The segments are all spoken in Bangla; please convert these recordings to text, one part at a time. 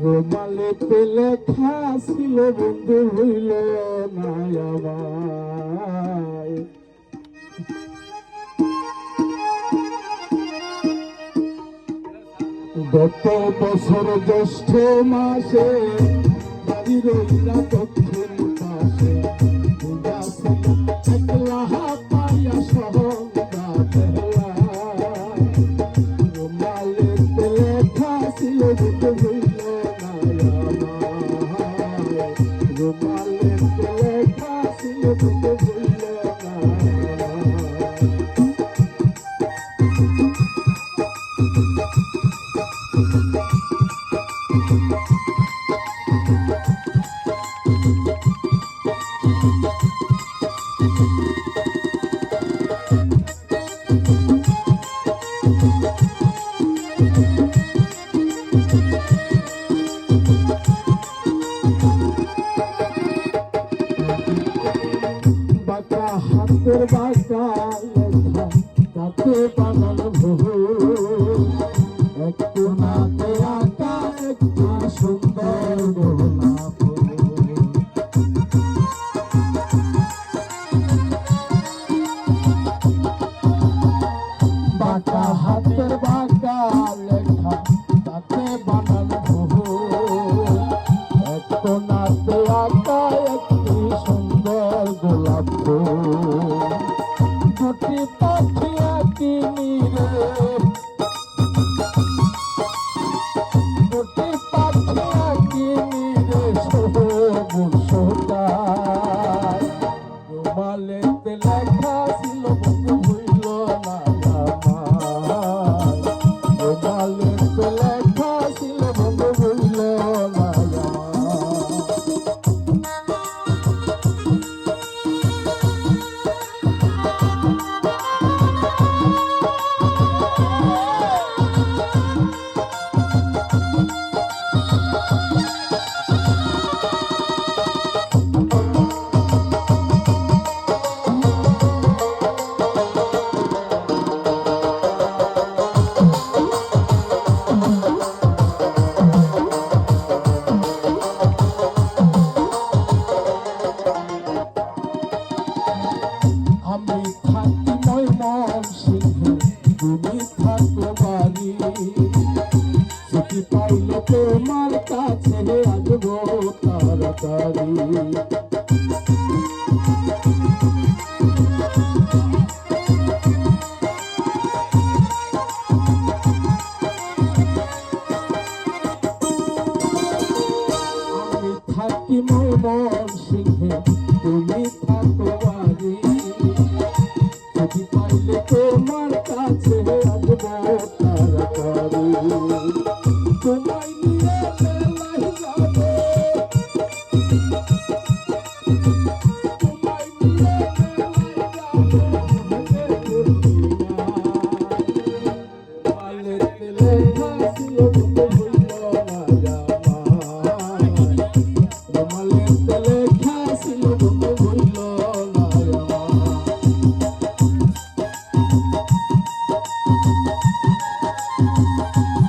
রোমালে পেলে খাসিল বন্ধু হইল না গত বছর জ্যৈষ্ঠ মাসে বাড়ি বুকে হইল রুমালে তেলে খাসিল হইল না আমায় হাতের বাঁকা লেখা তাতে বানানো একটু নাতে আঁকা, একটু সুন্দর গোলাপ বাঁকা হাতের বাঁকা লেখা তাতে বানানো ভুল একটু নাতে আঁকা, একটি সুন্দর গোলাপ দুটি পাখি একই নীরে দুটি পাখি একই নীরে সবুজ পাইলে তোমার কাছে আসব তাড়াতাড়ি। থাকি মন সিংহে তুমি থাকো বাড়ি। যদি পাইলে তোমার কাছে আসব Thank you.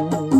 Thank you.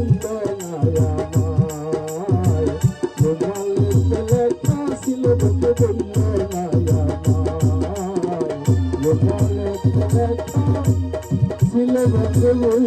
রুমালের